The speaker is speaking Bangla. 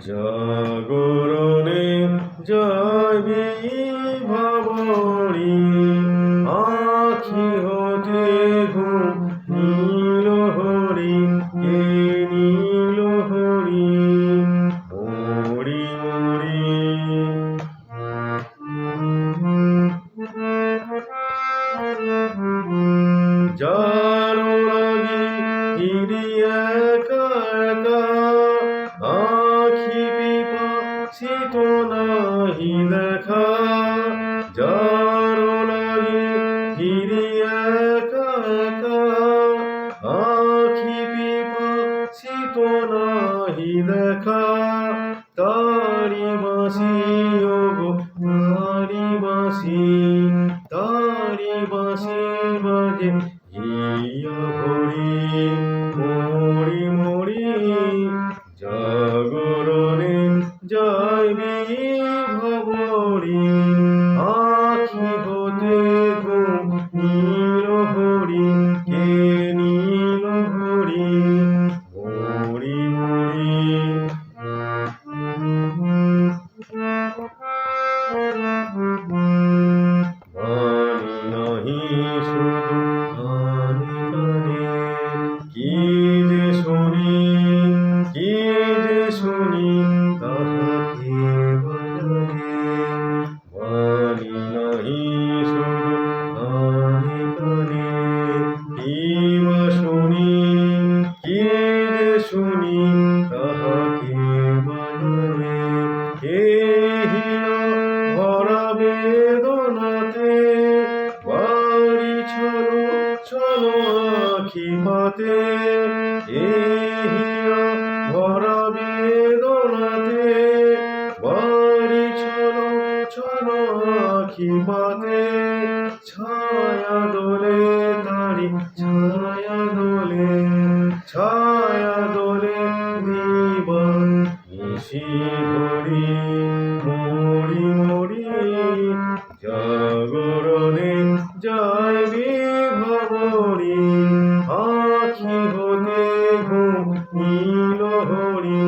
জাগরণে জয় ভাবরি আখি হতে ঘুম পিপাসিত নাহি দেখা, যারো লাগি ফিরিয়া একা আখি পিপাসিত নাহি দেখা, তারি বাসি ওগো তারি বাসি তারি বাসি বাজে ভবরি আখি হতে নীল হরি কে নীল হরি শুধু শুনি তাহাকে বদলে এহিয়া ভরা বেদনাতে বাড়ি ছলো ছলো আখি পাতে এহিয়া ভরা বেদনাতে বাড়ি ছলো ছলো আখি পাতে holy